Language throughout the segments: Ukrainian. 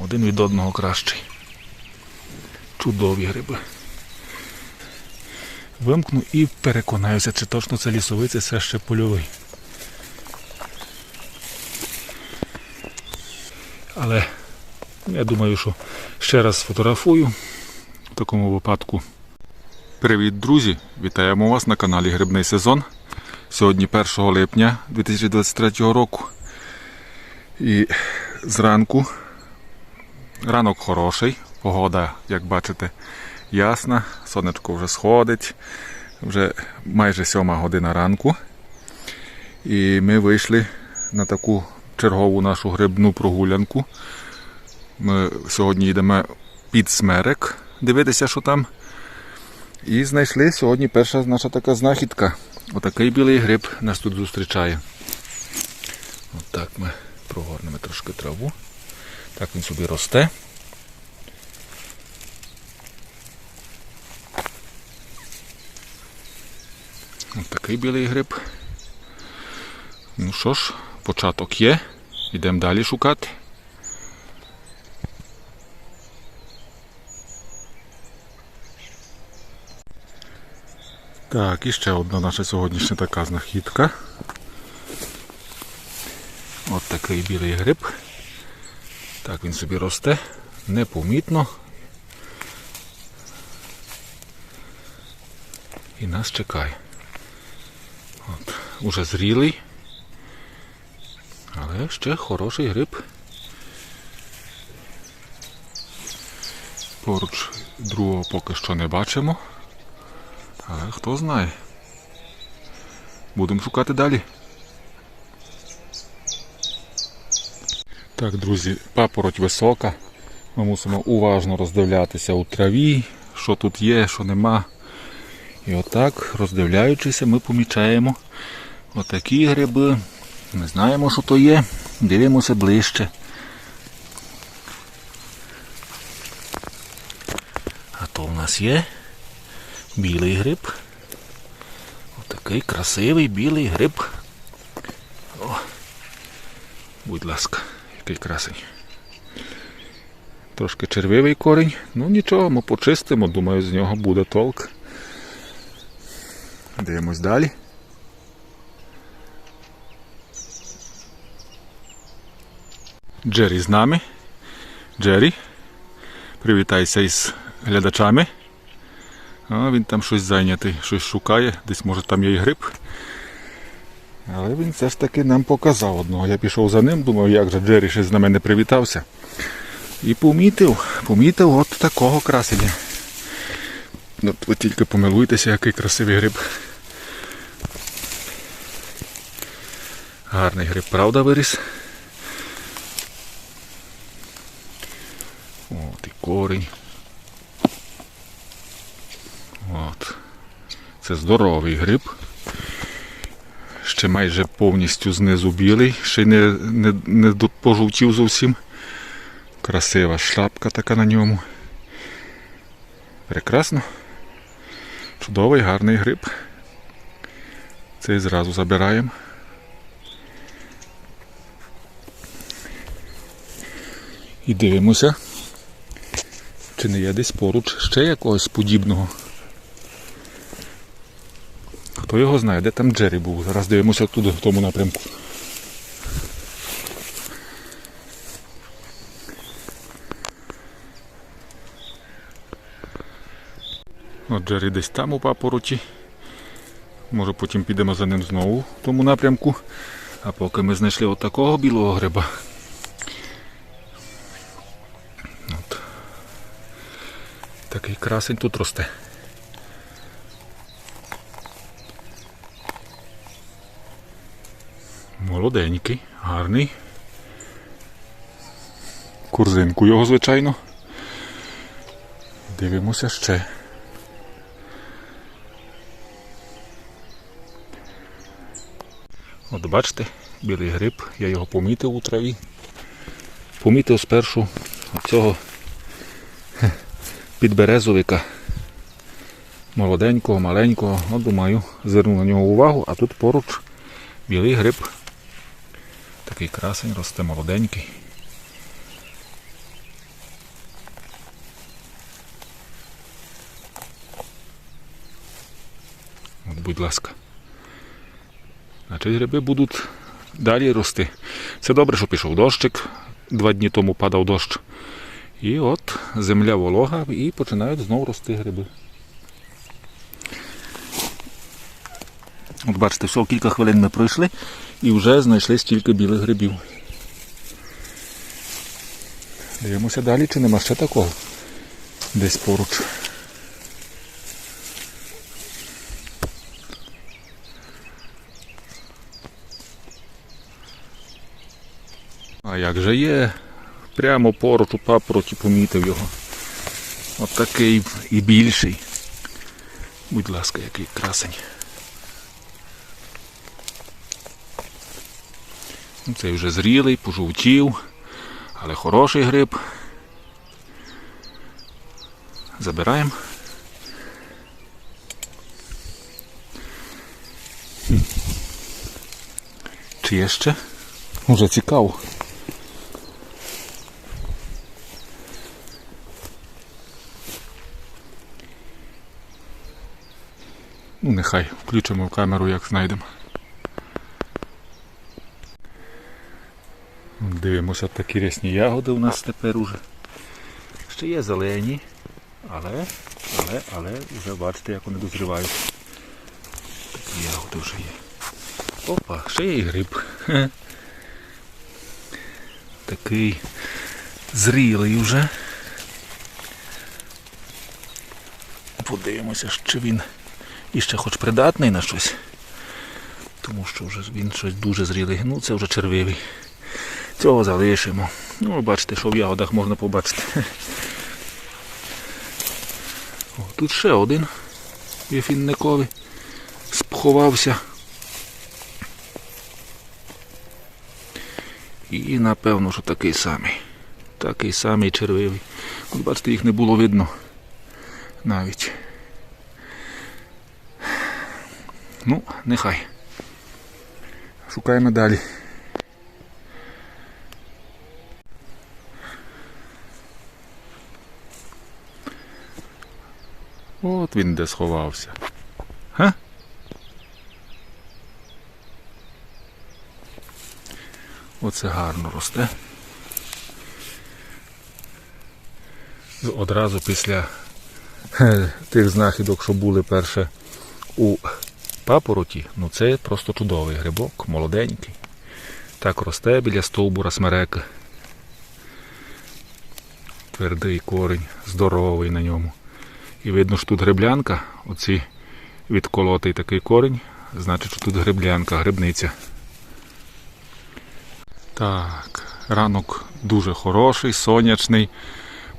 Один від одного кращий. Чудові гриби. Вимкну і переконаюся, чи точно це лісовий, це все ще польовий. Але я думаю, що ще раз сфотографую в такому випадку. Привіт, друзі! Вітаємо вас на каналі Грибний сезон. Сьогодні 1 липня 2023 року. І зранку ранок хороший, погода, як бачите, ясна, сонечко вже сходить, вже майже сьома година ранку. І ми вийшли на таку чергову нашу грибну прогулянку. Ми сьогодні йдемо під смерек, дивитися, що там. І знайшли сьогодні перша наша така знахідка. Отакий білий гриб нас тут зустрічає. Отак ми прогорнемо трошки траву. Так він собі росте. Отакий білий гриб. Ну що ж, початок є. Йдемо далі шукати. Так, і ще одна наша сьогоднішня така знахідка. От такий білий гриб. Так він собі росте, непомітно. І нас чекає. От, уже зрілий. Але ще хороший гриб. Поруч другого поки що не бачимо. Але хто знає. Будемо шукати далі. Так, друзі, папороть висока. Ми мусимо уважно роздивлятися у траві, що тут є, що нема. І отак, роздивляючися, ми помічаємо отакі гриби. Ми знаємо, що то є. Дивимося ближче. А то в нас є білий гриб. Отакий красивий білий гриб. О, будь ласка, який красень. Трошки червивий корінь, ну нічого, ми почистимо, думаю, з нього буде толк. Дивимось далі. Джері з нами. Джері, привітайся із глядачами. А він там щось зайнятий, щось шукає, десь може там є і гриб. Але він все ж таки нам показав одного. Я пішов за ним, думав, як же Джері ще з нами не привітався. І помітив, помітив от такого красення. От ви тільки помилуйтеся, який красивий гриб. Гарний гриб, правда, виріс? От і корінь. От. Це здоровий гриб. Ще майже повністю знизу білий, ще й не, не, не пожовтів зовсім. Красива шляпка така на ньому. Прекрасно. Чудовий, гарний гриб. Цей зразу забираємо. І дивимося, чи не є десь поруч ще якогось подібного. Хто його знає, де там Джері був? Зараз дивимося туди, в тому напрямку. От Джері десь там у папороті. Може потім підемо за ним знову в тому напрямку. А поки ми знайшли от такого білого гриба. От. Такий красень тут росте. Молоденький, гарний. Курзинку його, звичайно. Дивимося ще. От бачите, білий гриб, я його помітив у траві. Помітив спершу цього підберезовика. Молоденького, маленького, ну думаю, зверну на нього увагу, а тут поруч білий гриб такий красень, росте молоденький. От, Будь ласка. Значить, гриби будуть далі рости. Це добре, що пішов дощик. Два дні тому падав дощ. І от земля волога і починають знову рости гриби. От бачите, всього кілька хвилин ми пройшли і вже знайшли стільки білих грибів. Дивимося далі, чи нема ще такого десь поруч. А як же є? Прямо поруч у папороті помітив його. От такий і більший. Будь ласка, який красень. Цей вже зрілий, пожовтів, але хороший гриб. Забираємо. Чи є ще? Уже цікаво. Ну, нехай включимо в камеру, як знайдемо. Дивимося, такі рясні ягоди у нас тепер уже. Ще є зелені, але, але, але вже бачите, як вони дозрівають. Такі ягоди вже є. Опа, ще є і гриб. Такий зрілий вже. Подивимося, чи він іще хоч придатний на щось. Тому що вже він щось дуже зрілий. Ну це вже червивий. Цього залишимо. Ну, бачите, що в ягодах можна побачити. О, тут ще один є фінниковий. Сховався. І напевно, що такий самий. Такий самий червивий. От бачите, їх не було видно навіть. Ну, нехай. Шукаємо далі. Він де сховався. Га? Оце гарно росте. Одразу після тих знахідок, що були перше у папороті, ну це просто чудовий грибок, молоденький. Так росте біля стовбура смерека. Твердий корінь, здоровий на ньому. І видно, що тут гриблянка, оці відколотий такий корінь, значить, що тут гриблянка, грибниця. Так, ранок дуже хороший, сонячний.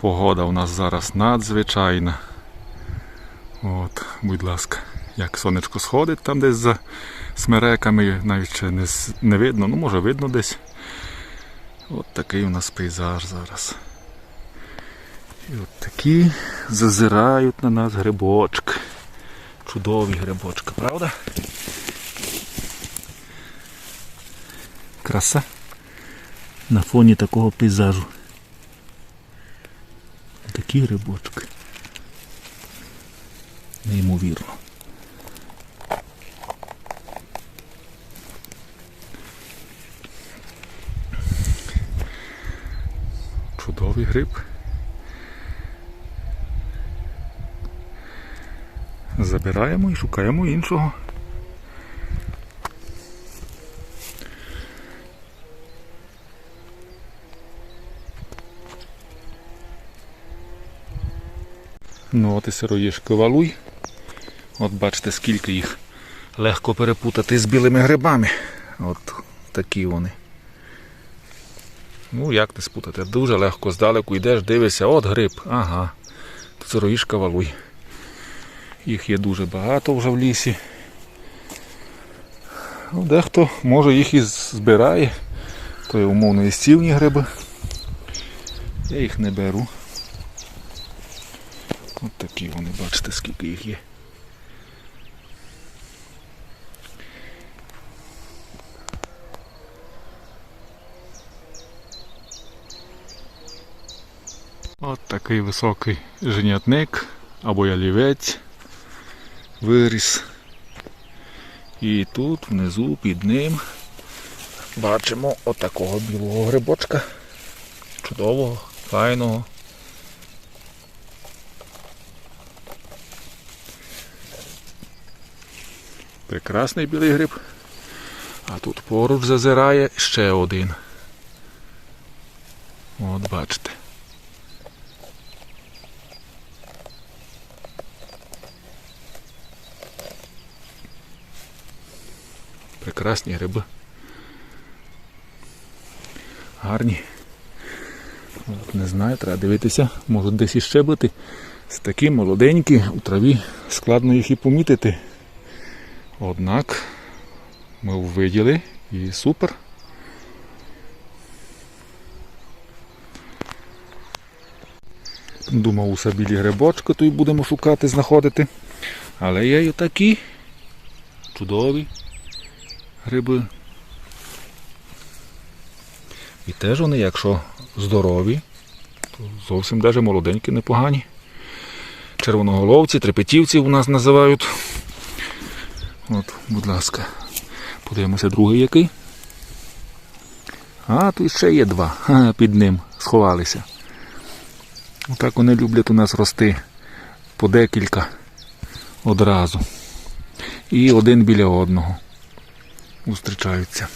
Погода у нас зараз надзвичайна. От, будь ласка, як сонечко сходить там десь за смереками, навіть ще не, не видно, ну може видно десь. От такий у нас пейзаж зараз. І от такі зазирають на нас грибочки. Чудові грибочки, правда? Краса на фоні такого пейзажу. Такі грибочки. Неймовірно. Чудовий гриб. Забираємо і шукаємо іншого. Ну от і сироїшки валуй. От бачите, скільки їх легко перепутати з білими грибами. От такі вони. Ну, як не спутати? Дуже легко здалеку йдеш, дивишся, от гриб. Ага. Тут сироїшка валуй. Їх є дуже багато вже в лісі. Ну, Дехто може їх і збирає. То є умовно і стівні гриби. Я їх не беру. От такі вони, бачите, скільки їх є. От такий високий женятник або ялівець виріс. І тут внизу під ним бачимо отакого білого грибочка. Чудового, файного. Прекрасний білий гриб. А тут поруч зазирає ще один. От бачите. Прекрасні гриби. Гарні. От, не знаю, треба дивитися, можуть десь іще бути. З такі молоденькі у траві складно їх і помітити. Однак ми виділи і супер. Думав, усе білі грибочки тут будемо шукати, знаходити. Але є і такі чудові гриби. І теж вони, якщо здорові, то зовсім навіть молоденькі, непогані. Червоноголовці, трепетівці у нас називають. От, будь ласка, подивимося другий який. А, тут ще є два. Ха, під ним сховалися. Отак вони люблять у нас рости по декілька одразу. І один біля одного зустрічаються.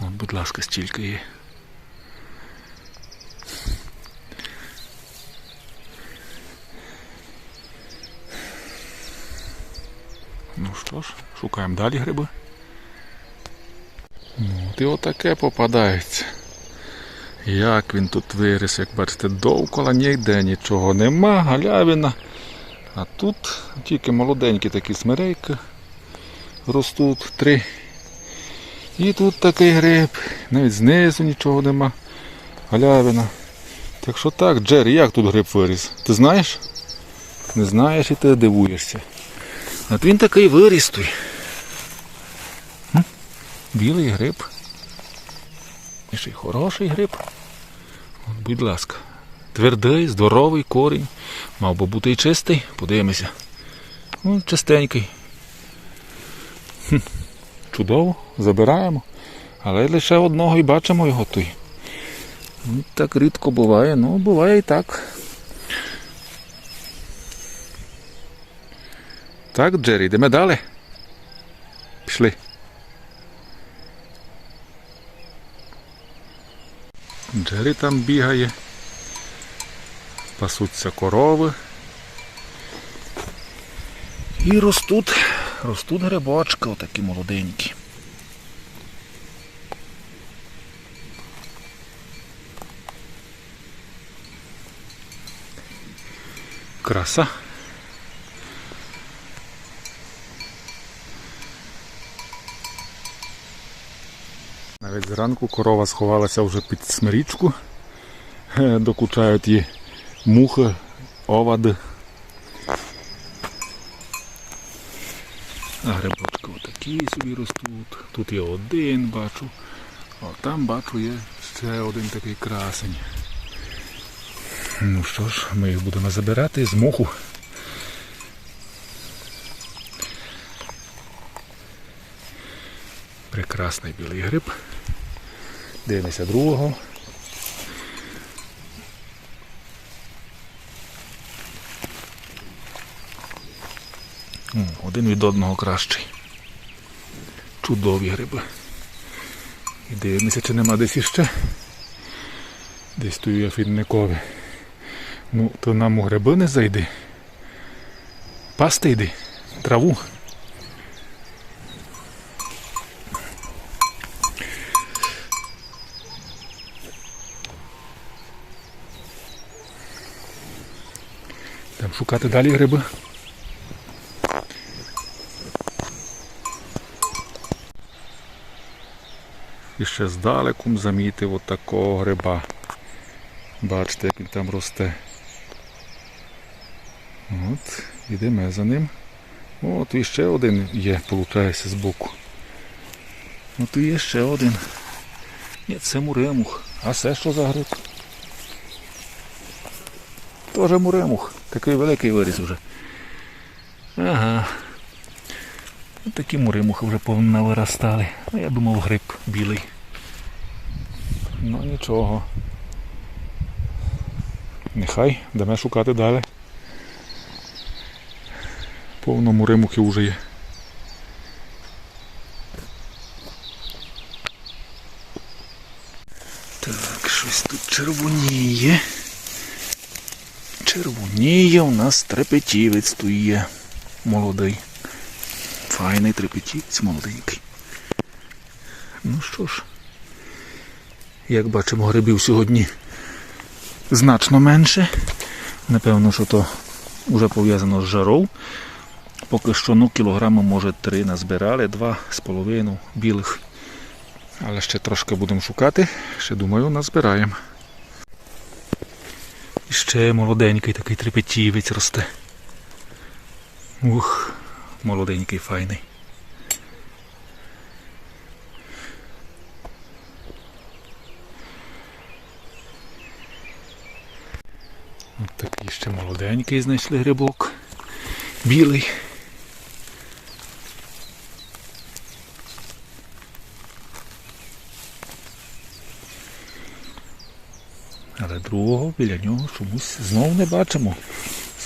От, будь ласка, стільки є. Ну що ж, шукаємо далі гриби. Ну, от і отаке попадається. Як він тут виріс, як бачите, довкола ніде нічого нема, галявина. А тут тільки молоденькі такі смирейки ростуть три. І тут такий гриб, навіть знизу нічого нема. Галявина. Так що так, Джері, як тут гриб виріс? Ти знаєш? Не знаєш і ти дивуєшся. От він такий виріс той. Білий гриб. І ще й хороший гриб. От, будь ласка. Твердий, здоровий корінь. Мав би бути і чистий. Подивимося. Ну, чистенький. Чудово, забираємо. Але лише одного і бачимо його той. Ну, Так рідко буває, ну буває і так. Так, Джері, йдемо далі. Пішли. Джері там бігає. Пасуться корови. І ростуть, ростуть грибочки, отакі молоденькі. Краса. Навіть зранку корова сховалася вже під смирічку. Е, Докучають її мухи, овади. А грибочки отакі собі ростуть. Тут є один, бачу. А там бачу є ще один такий красень. Ну що ж, ми їх будемо забирати з моху. Прекрасний білий гриб. Дивимося другого. Один від одного кращий. Чудові гриби. І дивимося, чи нема десь іще. Десь тут є фінникові. Ну, то нам у гриби не зайди. Пасти йди, траву. Там шукати далі гриби. І ще здалеку замітив отакого гриба. Бачите, як він там росте. От, ідемо за ним. От і ще один є, виходить, збоку. От і є ще один. Ні, це муремух. А це що за гриб? Тоже муремух. Такий великий виріс вже. Ага. Такі муримухи вже повнавиростали. А я думав гриб білий. Ну нічого. Нехай дамо шукати далі. Повно муримухи вже є. Так, щось тут червоніє. Червоніє у нас трепетівець тут. Молодий. Файний трепетівець молоденький. Ну що ж, як бачимо, грибів сьогодні значно менше. Напевно, що то вже пов'язано з жаром. Поки що ну, кілограма, може, три назбирали, два з половиною білих. Але ще трошки будемо шукати, ще думаю, назбираємо. І ще молоденький такий трепетівець росте. Ух, молоденький, файний. От такий ще молоденький знайшли грибок. Білий. Але другого біля нього чомусь знов не бачимо.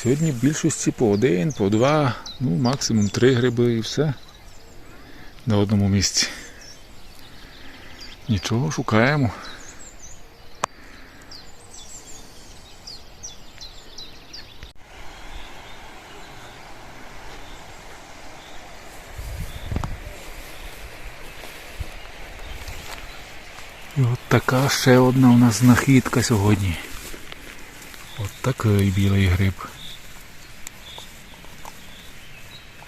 Сьогодні в більшості по один, по два, ну максимум три гриби і все. На одному місці. Нічого, шукаємо. І от така ще одна у нас знахідка сьогодні. От такий білий гриб.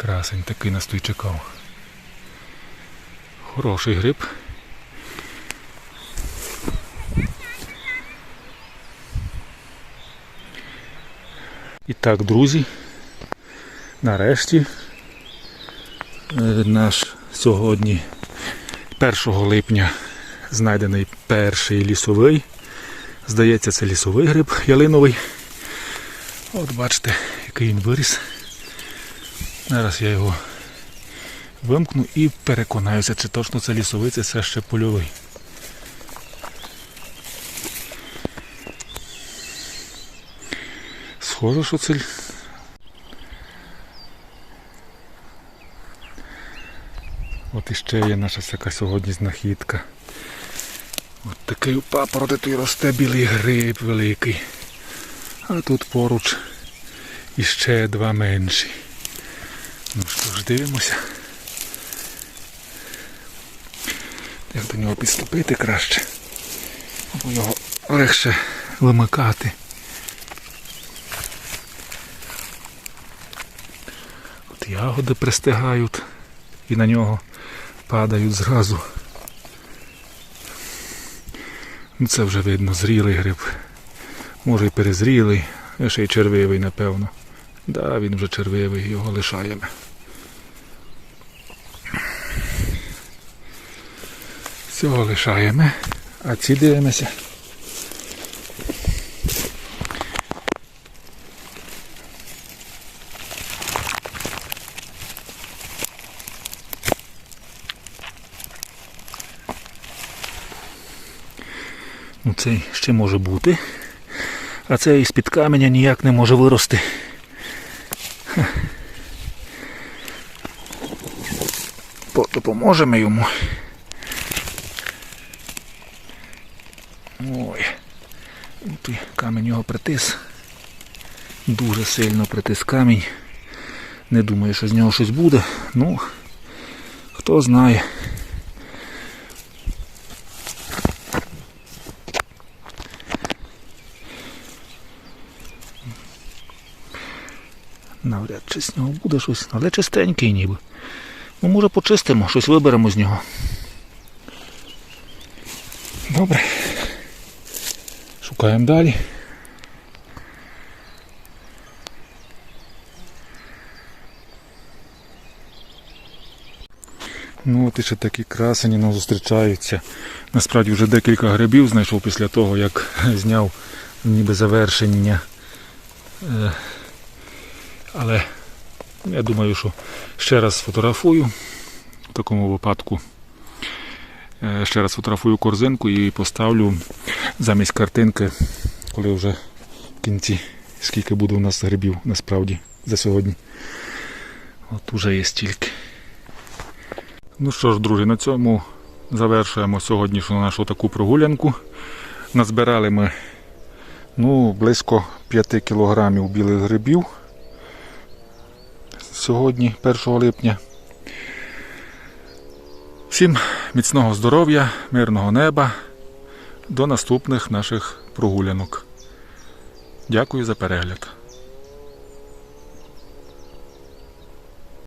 Красень такий нас тут чекав. Хороший гриб. І так, друзі, нарешті е, наш сьогодні 1 липня знайдений перший лісовий. Здається, це лісовий гриб ялиновий. От бачите, який він виріс. Зараз я його вимкну і переконаюся, чи точно це лісовий, чи це ще польовий. Схоже, що це. От іще є наша всяка сьогодні знахідка. От такий у папороти тут росте білий гриб великий. А тут поруч іще два менші. Ну що ж, дивимося. Як до нього підступити краще. Або його легше вимикати. От ягоди пристигають і на нього падають зразу. Ну, Це вже видно зрілий гриб. Може і перезрілий, ще й червивий, напевно. Да, він вже червивий, його лишаємо. Цього лишаємо, а ці дивимося. Ну, цей ще може бути. А цей із-під каменя ніяк не може вирости. Допоможемо йому. Ой. Ну, Той камінь його притис. Дуже сильно притис камінь. Не думаю, що з нього щось буде. Ну, хто знає. Навряд чи з нього буде щось, але чистенький ніби. Ну, може почистимо, щось виберемо з нього. Добре. Шукаємо далі. От ще такі красені нам зустрічаються. Насправді вже декілька грибів знайшов після того, як зняв ніби завершення. Е, Але Я думаю, що ще раз сфотографую в такому випадку. Е, Ще раз фотографую корзинку і поставлю замість картинки, коли вже в кінці, скільки буде у нас грибів насправді за сьогодні. От уже є стільки. Ну що ж, друзі, на цьому завершуємо сьогоднішню нашу таку прогулянку. Назбирали ми ну, близько 5 кілограмів білих грибів сьогодні, 1 липня. Всім міцного здоров'я, мирного неба. До наступних наших прогулянок. Дякую за перегляд.